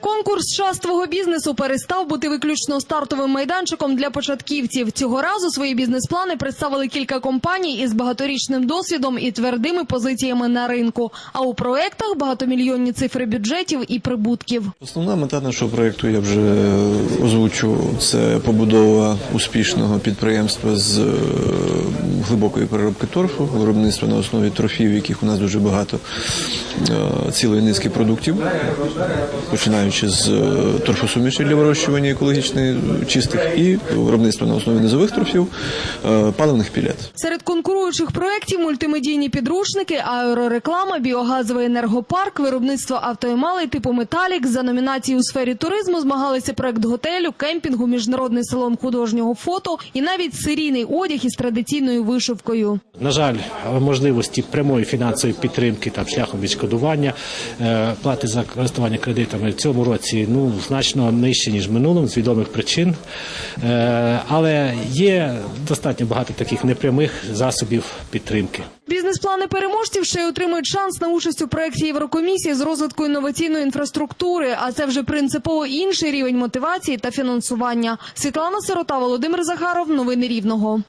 Конкурс шастового бізнесу перестав бути виключно стартовим майданчиком для початківців. Цього разу свої бізнес-плани представили кілька компаній із багаторічним досвідом і твердими позиціями на ринку. А у проектах багатомільйонні цифри бюджетів і прибутків. Основна мета нашого проєкту я вже озвучу. Це побудова успішного підприємства з е, глибокої переробки торфу, виробництва на основі торфів, яких у нас дуже багато е, цілої низки продуктів, починаючи з е, торфосуміші для вирощування екологічно чистих і виробництва на основі низових торфів, е, паливних пілет. Серед конкуруючих проєктів мультимедійні підручники, аерореклама, біогазовий енергопарк, виробництво автоемалей типу Металік. За номінації у сфері туризму змагалися проект готелю, кемпінгу, міжнародний салон художнього фото і навіть серійний одяг із традиційною вишивкою. На жаль, можливості прямої фінансової підтримки там шляхом відшкодування е, плати за користування кредитами цьому році ну значно нижче ніж в минулому з відомих причин. Е, Але є достатньо багато таких непрямих засобів підтримки. Бізнес-плани переможців ще й отримують шанс на участь у проєкті Єврокомісії з розвитку інноваційної інфраструктури. А це вже принципово інший рівень мотивації та фінансування. Світлана Сирота, Володимир Захаров. Новини Рівного.